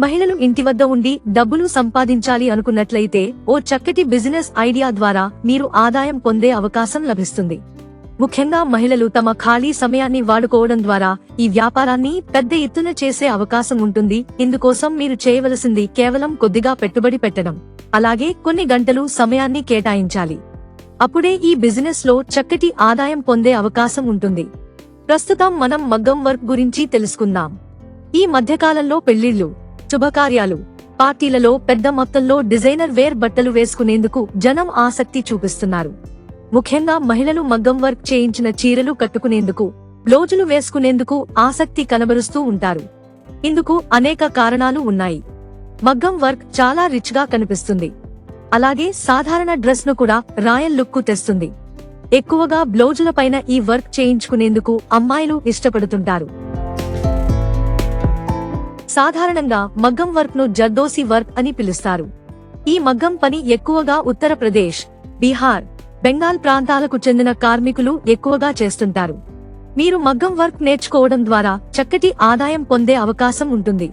మహిళలు ఇంటి వద్ద ఉండి డబ్బులు సంపాదించాలి అనుకున్నట్లయితే ఓ చక్కటి బిజినెస్ ఐడియా ద్వారా మీరు ఆదాయం పొందే అవకాశం లభిస్తుంది. ముఖ్యంగా మహిళలు తమ ఖాళీ సమయాన్ని వాడుకోవడం ద్వారా ఈ వ్యాపారాన్ని పెద్ద ఎత్తున చేసే అవకాశం ఉంటుంది. ఇందుకోసం మీరు చేయవలసింది కేవలం కొద్దిగా పెట్టుబడి పెట్టడం. అలాగే కొన్ని గంటలు సమయాన్ని కేటాయించాలి. అప్పుడే ఈ బిజినెస్లో చక్కటి ఆదాయం పొందే అవకాశం ఉంటుంది. ప్రస్తుతం మనం మగ్గం వర్క్ గురించి తెలుసుకుందాం. ఈ మధ్యకాలంలో పెళ్ళిళ్ళు శుభకార్యాలు. పార్టీలలో పెద్ద మొత్తంలో డిజైనర్ వేర్ బట్టలు వేసుకునేందుకు జనం ఆసక్తి చూపిస్తున్నారు. ముఖ్యంగా మహిళలు మగ్గం వర్క్ చేయించిన చీరలు కట్టుకునేందుకు బ్లౌజులు వేసుకునేందుకు ఆసక్తి కనబరుస్తూ ఉంటారు. ఇందుకు అనేక కారణాలు ఉన్నాయి. మగ్గం వర్క్ చాలా రిచ్గా కనిపిస్తుంది. అలాగే సాధారణ డ్రెస్ను కూడా రాయల్ లుక్కు తెస్తుంది. ఎక్కువగా బ్లౌజుల పైన ఈ వర్క్ చేయించుకునేందుకు అమ్మాయిలు ఇష్టపడుతుంటారు. సాధారణంగా మగ్గం వర్క్ను జర్దోసి వర్క్ అని పిలుస్తారు. ఈ మగ్గం పని ఎక్కువగా ఉత్తరప్రదేశ్ బీహార్ బెంగాల్ ప్రాంతాలకు చెందిన కార్మికులు ఎక్కువగా చేస్తుంటారు. మీరు మగ్గం వర్క్ నేర్చుకోవడం ద్వారా చక్కటి ఆదాయం పొందే అవకాశం ఉంటుంది.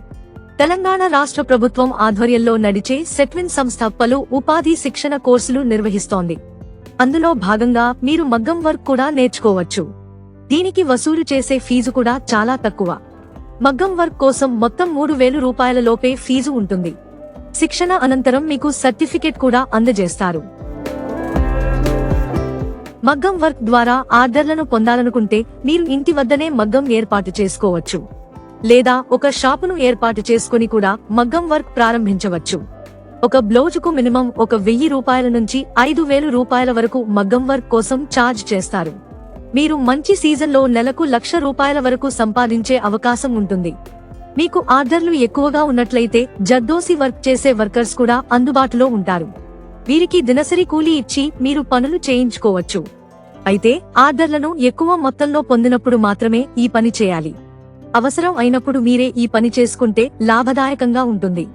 తెలంగాణ రాష్ట్ర ప్రభుత్వం ఆధ్వర్యంలో నడిచే సెట్విన్ సంస్థ పలు ఉపాధి శిక్షణ కోర్సులు నిర్వహిస్తోంది. అందులో భాగంగా మీరు మగ్గం వర్క్ కూడా నేర్చుకోవచ్చు. దీనికి వసూలు చేసే ఫీజు కూడా చాలా తక్కువ. మగ్గం వర్క్ కోసం మొత్తం మూడు వేలు రూపాయల లోపే ఫీజు ఉంటుంది. శిక్షణ అనంతరం మీకు సర్టిఫికేట్ కూడా అందజేస్తారు. మగ్గం వర్క్ ద్వారా ఆర్డర్లను పొందాలనుకుంటే మీరు ఇంటి వద్దనే మగ్గం ఏర్పాటు చేసుకోవచ్చు. లేదా ఒక షాపును ఏర్పాటు చేసుకుని కూడా మగ్గం వర్క్ ప్రారంభించవచ్చు. ఒక బ్లౌజుకు మినిమం ఒక వెయ్యి రూపాయల నుంచి ఐదు వేలు రూపాయల వరకు మగ్గం వర్క్ కోసం ఛార్జ్ చేస్తారు. మీరు మంచి సీజన్లో నెలకు లక్ష రూపాయల వరకు సంపాదించే అవకాశం ఉంటుంది. మీకు ఆర్డర్లు ఎక్కువగా ఉన్నట్లయితే జర్దోసి వర్క్ చేసే వర్కర్స్ కూడా అందుబాటులో ఉంటారు. వీరికి దినసరి కూలీ ఇచ్చి మీరు పనులు చేయించుకోవచ్చు. అయితే ఆర్డర్లను ఎక్కువ మొత్తంలో పొందినప్పుడు మాత్రమే ఈ పని చేయాలి. అవసరం అయినప్పుడు మీరే ఈ పని చేసుకుంటే లాభదాయకంగా ఉంటుంది.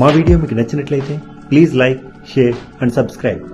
మా వీడియో మీకు నచ్చినట్లయితే please like share and subscribe.